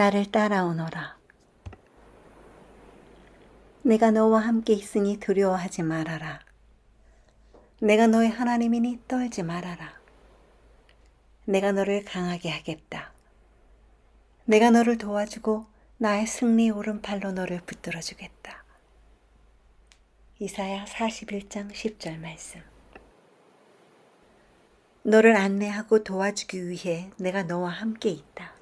나를 따라오너라. 내가 너와 함께 있으니 두려워하지 말아라. 내가 너의 하나님이니 떨지 말아라. 내가 너를 강하게 하겠다. 내가 너를 도와주고 나의 승리 오른팔로 너를 붙들어 주겠다. 이사야 41장 10절 말씀. 너를 안내하고 도와주기 위해 내가 너와 함께 있다.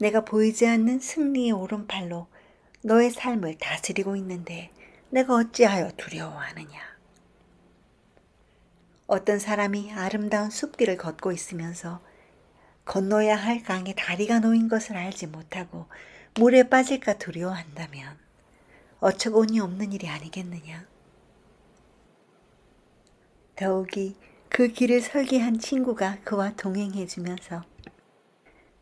내가 보이지 않는 승리의 오른팔로 너의 삶을 다스리고 있는데 내가 어찌하여 두려워하느냐? 어떤 사람이 아름다운 숲길을 걷고 있으면서 건너야 할 강에 다리가 놓인 것을 알지 못하고 물에 빠질까 두려워한다면 어처구니 없는 일이 아니겠느냐? 더욱이 그 길을 설계한 친구가 그와 동행해 주면서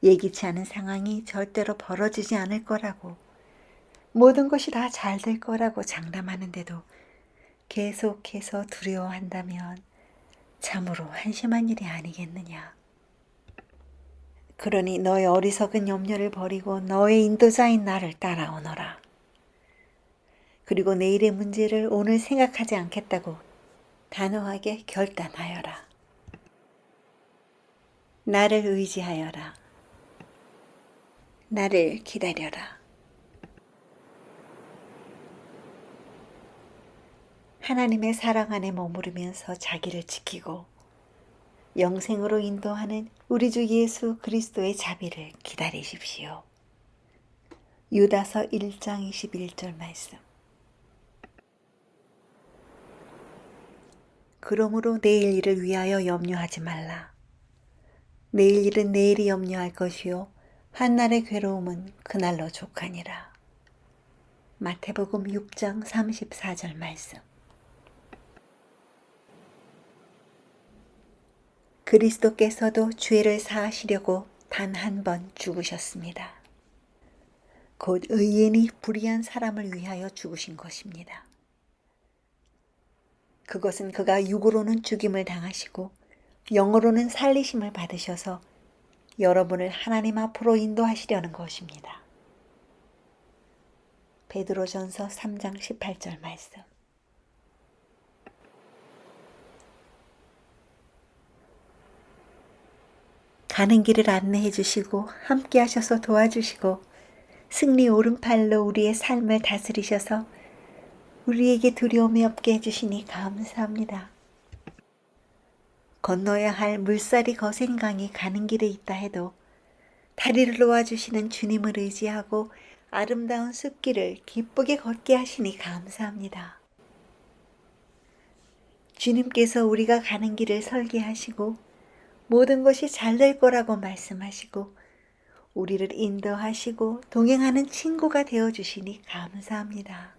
예기치 않은 상황이 절대로 벌어지지 않을 거라고 모든 것이 다 잘 될 거라고 장담하는데도 계속해서 두려워한다면 참으로 한심한 일이 아니겠느냐. 그러니 너의 어리석은 염려를 버리고 너의 인도자인 나를 따라오너라. 그리고 내일의 문제를 오늘 생각하지 않겠다고 단호하게 결단하여라. 나를 의지하여라. 나를 기다려라. 하나님의 사랑 안에 머무르면서 자기를 지키고 영생으로 인도하는 우리 주 예수 그리스도의 자비를 기다리십시오. 유다서 1장 21절 말씀. 그러므로 내일 일을 위하여 염려하지 말라. 내일 일은 내일이 염려할 것이요 한날의 괴로움은 그날로 족하니라. 마태복음 6장 34절 말씀. 그리스도께서도 죄를 사하시려고 단 한 번 죽으셨습니다. 곧 의인이 불의한 사람을 위하여 죽으신 것입니다. 그것은 그가 육으로는 죽임을 당하시고 영으로는 살리심을 받으셔서 여러분을 하나님 앞으로 인도하시려는 것입니다. 베드로전서 3장 18절 말씀. 가는 길을 안내해 주시고 함께 하셔서 도와주시고 승리 오른팔로 우리의 삶을 다스리셔서 우리에게 두려움이 없게 해주시니 감사합니다. 건너야 할 물살이 거센 강이 가는 길에 있다 해도 다리를 놓아주시는 주님을 의지하고 아름다운 숲길을 기쁘게 걷게 하시니 감사합니다. 주님께서 우리가 가는 길을 설계하시고 모든 것이 잘 될 거라고 말씀하시고 우리를 인도하시고 동행하는 친구가 되어 주시니 감사합니다.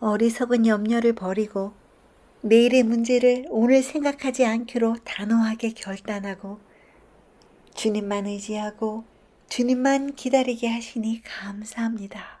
어리석은 염려를 버리고 내일의 문제를 오늘 생각하지 않기로 단호하게 결단하고 주님만 의지하고 주님만 기다리게 하시니 감사합니다.